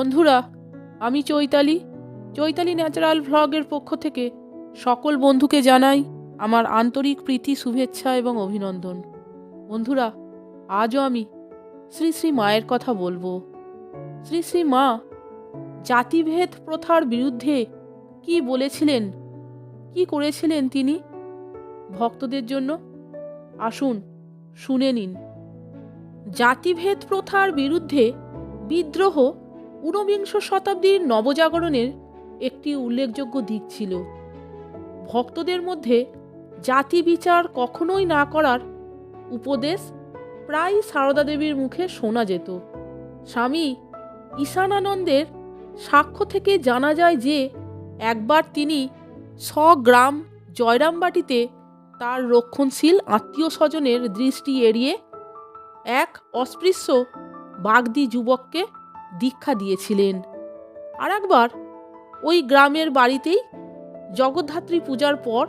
বন্ধুরা, আমি চৈতালি। চৈতালি ন্যাচারাল ভ্লগের পক্ষ থেকে সকল বন্ধুকে জানাই আমার আন্তরিক প্রীতি, শুভেচ্ছা এবং অভিনন্দন। বন্ধুরা, আজও আমি শ্রী শ্রী মায়ের কথা বলব। শ্রী শ্রী মা, জাতিভেদ প্রথার বিরুদ্ধে কি বলেছিলেন? কি করেছিলেন তিনি? ভক্তদের জন্য আসুন শুনে নিন। জাতিভেদ প্রথার বিরুদ্ধে বিদ্রোহ ঊনবিংশ শতাব্দীর নবজাগরণের একটি উল্লেখযোগ্য দিক ছিল। ভক্তদের মধ্যে জাতি বিচার কখনোই না করার উপদেশ প্রায় সারদা দেবীর মুখে শোনা যেত। স্বামী ঈশানানন্দের সাক্ষ্য থেকে জানা যায় যে, একবার তিনি স্বগ্রাম জয়রামবাটিতে তার রক্ষণশীল আত্মীয় স্বজনের দৃষ্টি এড়িয়ে এক অস্পৃশ্য বাগদি যুবককে দীক্ষা দিয়েছিলেন। আর একবার ওই গ্রামের বাড়িতেই জগদ্ধাত্রী পূজার পর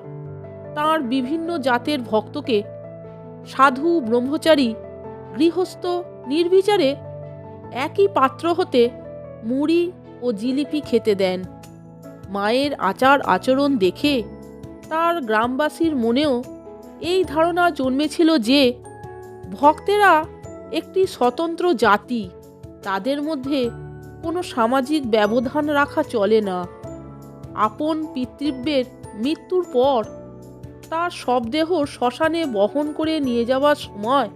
তাঁর বিভিন্ন জাতের ভক্তকে সাধু, ব্রহ্মচারী, গৃহস্থ, নির্বিচারে একই পাত্র হতে মুড়ি ও জিলিপি খেতে দেন। মায়ের আচার আচরণ দেখে তার গ্রামবাসীর মনেও এই ধারণা জন্মেছিল যে ভক্তেরা একটি স্বতন্ত্র জাতি। তাদের মধ্যে কোনো সামাজিক ব্যবধান রাখা চলে না। আপন পিতৃব্যের মৃত্যুর পর তার শবদেহ শ্মশানে বহন করে নিয়ে যাওয়ার সময়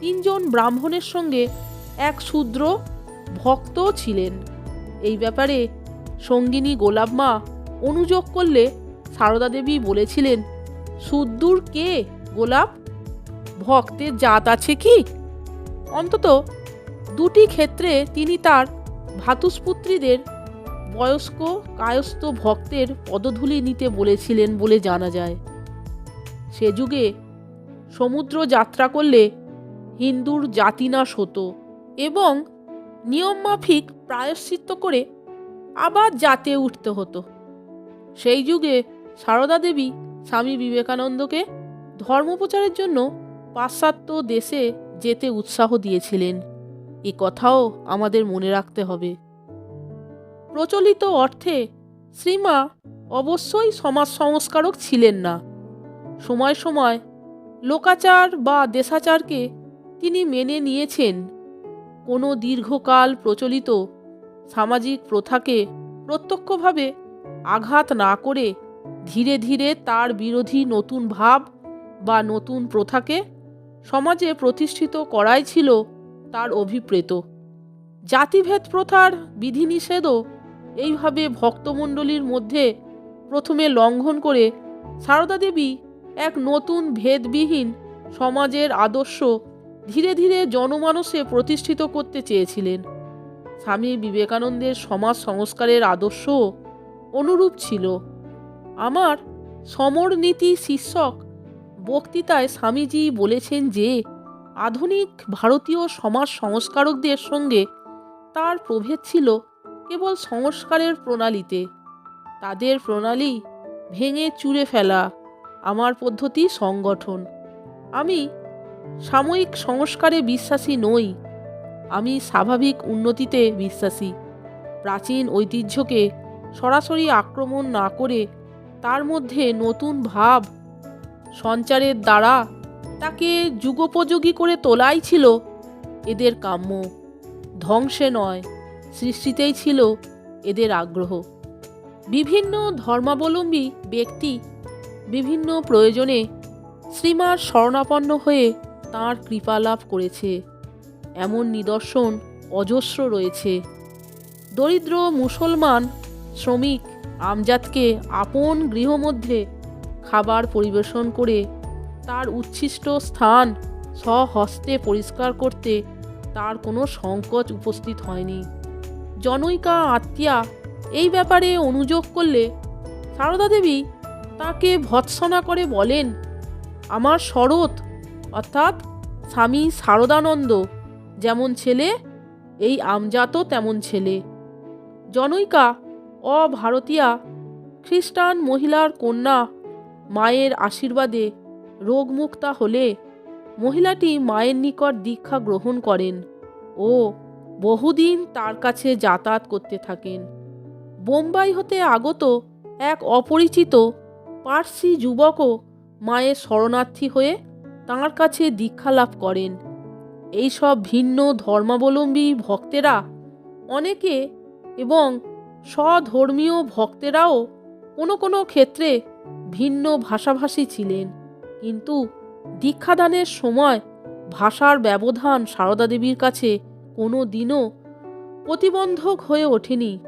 তিনজন ব্রাহ্মণের সঙ্গে এক শূদ্র ভক্তও ছিলেন। এই ব্যাপারে সঙ্গিনী গোলাপমা অনুযোগ করলে সারদা দেবী বলেছিলেন, সুদ্দূর কে গোলাপ? ভক্তের জাত আছে কি? অন্তত দুটি ক্ষেত্রে তিনি তার ভাতুষপুত্রীদের বয়স্ক, কায়স্থ ভক্তের পদধূলি নিতে বলেছিলেন বলে জানা যায়। সে যুগে সমুদ্র যাত্রা করলে হিন্দুর জাতিনাশ হতো এবং নিয়মমাফিক প্রায়শ্চিত্ত করে আবার জাতে উঠতে হতো। সেই যুগে সারদা দেবী স্বামী বিবেকানন্দকে ধর্মপ্রচারের জন্য পাশ্চাত্য দেশে যেতে উৎসাহ দিয়েছিলেন। এ কথাও আমাদের মনে রাখতে হবে। প্রচলিত অর্থে শ্রীমা অবশ্যই সমাজ সংস্কারক ছিলেন না। সময় সময় লোকাচার বা দেশাচারকে তিনি মেনে নিয়েছেন। কোনো দীর্ঘকাল প্রচলিত সামাজিক প্রথাকে প্রত্যক্ষভাবে আঘাত না করে ধীরে ধীরে তার বিরোধী নতুন ভাব বা নতুন প্রথাকে সমাজে প্রতিষ্ঠিত করাই ছিল তার অভিপ্রেত। জাতিভেদ প্রথার বিধিনিষেধও এইভাবে ভক্তমণ্ডলীর মধ্যে প্রথমে লঙ্ঘন করে সারদা দেবী এক নতুন ভেদবিহীন সমাজের আদর্শ ধীরে ধীরে জনমানসে প্রতিষ্ঠিত করতে চেয়েছিলেন। স্বামী বিবেকানন্দের সমাজ সংস্কারের আদর্শ অনুরূপ ছিল। আমার সমর নীতি শীর্ষক বক্তৃতায় স্বামীজি বলেছেন যে আধুনিক ভারতীয় সমাজ সংস্কারকদের সঙ্গে তার প্রভেদ ছিল কেবল সংস্কারের প্রণালীতে। তাদের প্রণালী ভেঙে চুরে ফেলা আমার পদ্ধতি সংগঠন। আমি সাময়িক সংস্কারে বিশ্বাসী নই। আমি স্বাভাবিক উন্নতিতে বিশ্বাসী। প্রাচীন ঐতিহ্যকে সরাসরি আক্রমণ না করে তার মধ্যে নতুন ভাব সঞ্চারের দ্বারা তাকে যুগোপযোগী করে তোলাই ছিল। এদের কাম্য। ধ্বংসে নয়, সৃষ্টিতেই ছিল এদের আগ্রহ। বিভিন্ন ধর্মাবলম্বী ব্যক্তি বিভিন্ন প্রয়োজনে শ্রীমার শরণাপন্ন হয়ে তাঁর কৃপা লাভ করেছে। এমন নিদর্শন অজস্র রয়েছে। দরিদ্র মুসলমান, শ্রমিক, আমজাদকে আপন গৃহমধ্যে খাবার পরিবেশন করে তার উচ্ছিষ্ট স্থান স্বহস্তে পরিষ্কার করতে তার কোনো সংকোচ উপস্থিত হয়নি। জনৈকা আত্মীয়া এই ব্যাপারে অনুযোগ করলে সারদা দেবী তাকে ভৎসনা করে বলেন, আমার শরৎ, অর্থাৎ স্বামী শারদানন্দ যেমন ছেলে, এই আমজাতও তেমন ছেলে। জনৈকা অভারতীয়া, খ্রিস্টান মহিলার কন্যা, মায়ের আশীর্বাদে রোগমুক্তা হলে মহিলাটি মায়ের নিকট দীক্ষা গ্রহণ করেন ও বহুদিন তার কাছে যাতায়াত করতে থাকেন। বোম্বাই হতে আগত এক অপরিচিত পার্সি যুবকও মায়ের শরণার্থী হয়ে তাঁর কাছে দীক্ষা লাভ করেন। এইসব ভিন্ন ধর্মাবলম্বী ভক্তেরা অনেকে এবং স্বধর্মীয় ভক্তেরাও কোনো কোনো ক্ষেত্রে ভিন্ন ভাষাভাষী ছিলেন। কিন্তু দীক্ষাদানের সময় ভাষার ব্যবধান সারদা দেবীর কাছে কোনো দিনও প্রতিবন্ধক হয়ে ওঠেনি।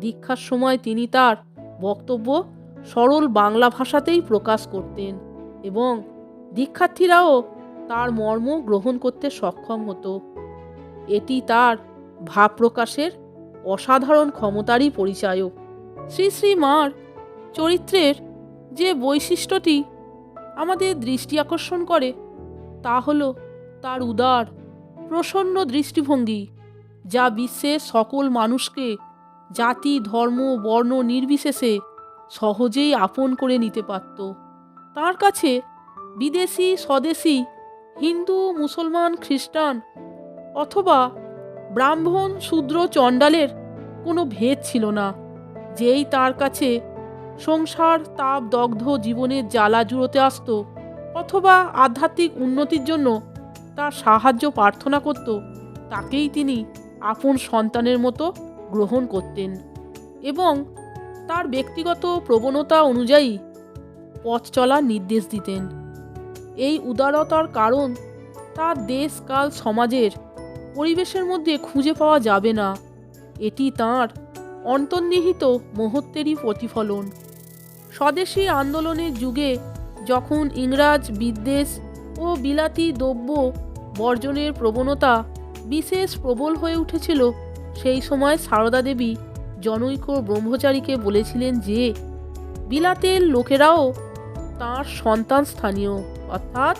দীক্ষার সময় তিনি তার বক্তব্য সরল বাংলা ভাষাতেই প্রকাশ করতেন এবং দীক্ষার্থীরাও তার মর্ম গ্রহণ করতে সক্ষম হতো। এটি তার ভাব প্রকাশের অসাধারণ ক্ষমতারই পরিচায়ক। শ্রী শ্রী মার চরিত্রের যে বৈশিষ্ট্যটি আমাদের দৃষ্টি আকর্ষণ করে, তা হল তার উদার, প্রসন্ন দৃষ্টিভঙ্গি, যা বিশ্বের সকল মানুষকে, জাতি, ধর্ম, বর্ণ নির্বিশেষে সহজেই আপন করে নিতে পারত। তার কাছে বিদেশি, স্বদেশি, হিন্দু, মুসলমান, খ্রিস্টান অথবা ব্রাহ্মণ, শূদ্র, চণ্ডালের কোনো ভেদ ছিল না, যেই তার কাছে সংসার, তাপ, দগ্ধ জীবনের জ্বালা জুড়োতে আসতো অথবা আধ্যাত্মিক উন্নতির জন্য তার সাহায্য প্রার্থনা করত। তাকেই তিনি আপন সন্তানের মতো গ্রহণ করতেন এবং তার ব্যক্তিগত প্রবণতা অনুযায়ী পথ চলার নির্দেশ দিতেন। এই উদারতার কারণ তার দেশ, কাল, সমাজের পরিবেশের মধ্যে খুঁজে পাওয়া যাবে না। এটি তাঁর অন্তর্নিহিত মহত্বেরই প্রতিফলন। স্বদেশী আন্দোলনের যুগে যখন ইংরাজ বিদ্বেষ ও বিলাতি দ্রব্য বর্জনের প্রবণতা বিশেষ প্রবল হয়ে উঠেছিল, সেই সময় সারদা দেবী জনৈক ব্রহ্মচারীকে বলেছিলেন যে, বিলাতের লোকেরাও তাঁর সন্তান স্থানীয়, অর্থাৎ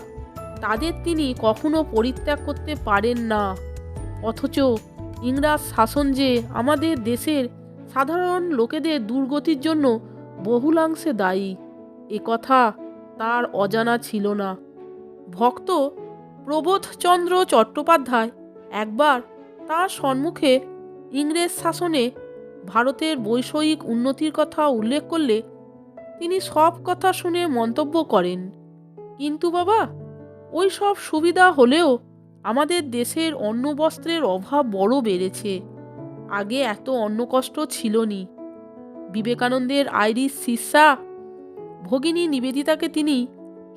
তাদের তিনি কখনো পরিত্যাগ করতে পারেন না। অথচ ইংরাজ শাসন যে আমাদের দেশের সাধারণ লোকেদের দুর্গতির জন্য বহুলাংশে দায়ী। কথা তার অজানা ছিল না। ভক্ত প্রবোধচন্দ্র চট্টোপাধ্যায় একবার তার সম্মুখে ইংরেজ শাসনে ভারতের বৈষয়িক উন্নতির কথা উল্লেখ করলে তিনি সব কথা শুনে মন্তব্য করেন, কিন্তু বাবা ওই সব সুবিধা হলেও আমাদের দেশের অন্ন বস্ত্রের অভাব বড় বেড়েছে। আগে এত অন্ন কষ্ট ছিল নি বিবেকানন্দের আইরিশ শিষ্যা? ভগিনী নিবেদিতাকে তিনি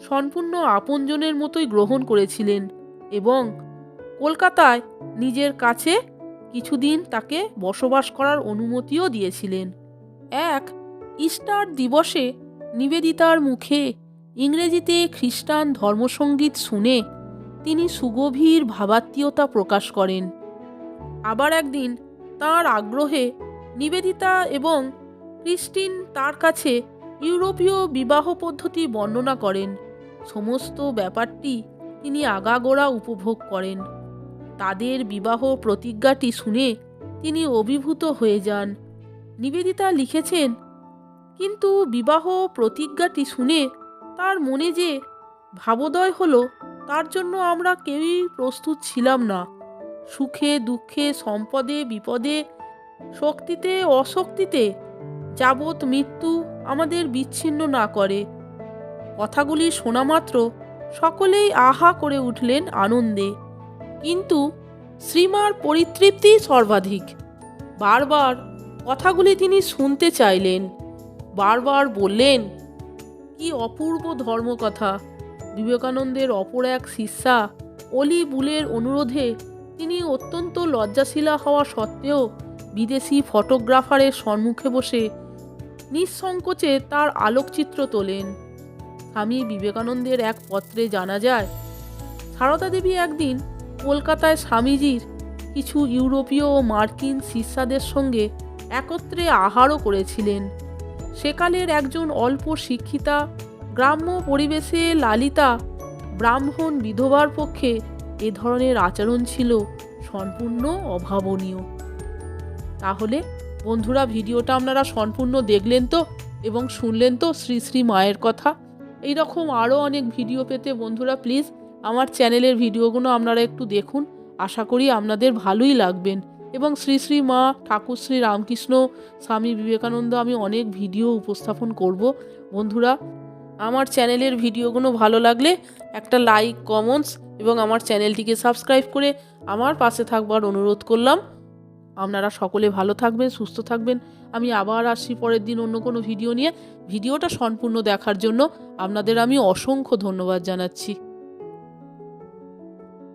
সম্পূর্ণ আপনজনের মতোই গ্রহণ করেছিলেন এবং কলকাতায় নিজের কাছে কিছুদিন তাকে বসবাস করার অনুমতিও দিয়েছিলেন। এক ইস্টার দিবসে নিবেদিতার মুখে ইংরেজিতে খ্রিস্টান ধর্মসঙ্গীত শুনে তিনি সুগভীর ভাবাত্মীয়তা প্রকাশ করেন। আবার একদিন তার আগ্রহে নিবেদিতা এবং ক্রিস্টিন তার কাছে ইউরোপীয় বিবাহ পদ্ধতি বর্ণনা করেন। সমস্ত ব্যাপারটি তিনি আগাগোড়া উপভোগ করেন। তাদের বিবাহ প্রতিজ্ঞাটি শুনে তিনি অভিভূত হয়ে যান। নিবেদিতা লিখেছেন, কিন্তু বিবাহ প্রতিজ্ঞাটি শুনে তার মনে যে ভাবোদয় হলো, তার জন্য আমরা কেউই প্রস্তুত ছিলাম না। সুখে দুঃখে সম্পদে বিপদে শক্তিতে অশক্তিতে যাবৎ মৃত্যু আমাদের বিচ্ছিন্ন না করে। কথাগুলি শোনা মাত্র সকলেই আহা করে উঠলেন আনন্দে। কিন্তু শ্রীমার পরিতৃপ্তি সর্বাধিক। বারবার কথাগুলি তিনি শুনতে চাইলেন। বারবার বললেন, কি অপূর্ব ধর্মকথা। বিবেকানন্দের অপর এক শিষ্যা অলি বুলের অনুরোধে তিনি অত্যন্ত লজ্জাশীলা হওয়া সত্ত্বেও বিদেশি ফটোগ্রাফারের সম্মুখে বসে নিঃসংকোচে তার আলোকচিত্র তোলেন। স্বামী বিবেকানন্দের এক পত্রে জানা যায়, সারদা দেবী একদিন কলকাতায় স্বামীজির কিছু ইউরোপীয় ও মার্কিন শিষ্যাদের সঙ্গে একত্রে আহারও করেছিলেন। সেকালের একজন অল্প শিক্ষিতা, গ্রাম্য পরিবেশে লালিতা, ব্রাহ্মণ বিধবার পক্ষে এ ধরনের আচরণ ছিল সম্পূর্ণ অভাবনীয়। তাহলে বন্ধুরা, ভিডিওটা আপনারা সম্পূর্ণ দেখলেন তো এবং শুনলেন তো শ্রী শ্রী মায়ের কথা। এই রকম আরও অনেক ভিডিও পেতে বন্ধুরা, প্লিজ আমার চ্যানেলের ভিডিওগুলো আপনারা একটু দেখুন। আশা করি আপনাদের ভালোই লাগবেন। এবং শ্রী শ্রী মা ঠাকুর শ্রী রামকৃষ্ণ স্বামী বিবেকানন্দ, আমি অনেক ভিডিও উপস্থাপন করব। বন্ধুরা, আমার চ্যানেলের ভিডিওগুলো ভালো লাগলে একটা লাইক, কমেন্টস এবং আমার চ্যানেলটিকে সাবস্ক্রাইব করে আমার পাশে থাকবার অনুরোধ করলাম। আপনারা সকলে ভালো থাকবেন, সুস্থ থাকবেন। আমি আবার আসছি পরের দিন অন্য কোনো ভিডিও নিয়ে। ভিডিওটা সম্পূর্ণ দেখার জন্য আপনাদের আমি অসংখ্য ধন্যবাদ জানাচ্ছি।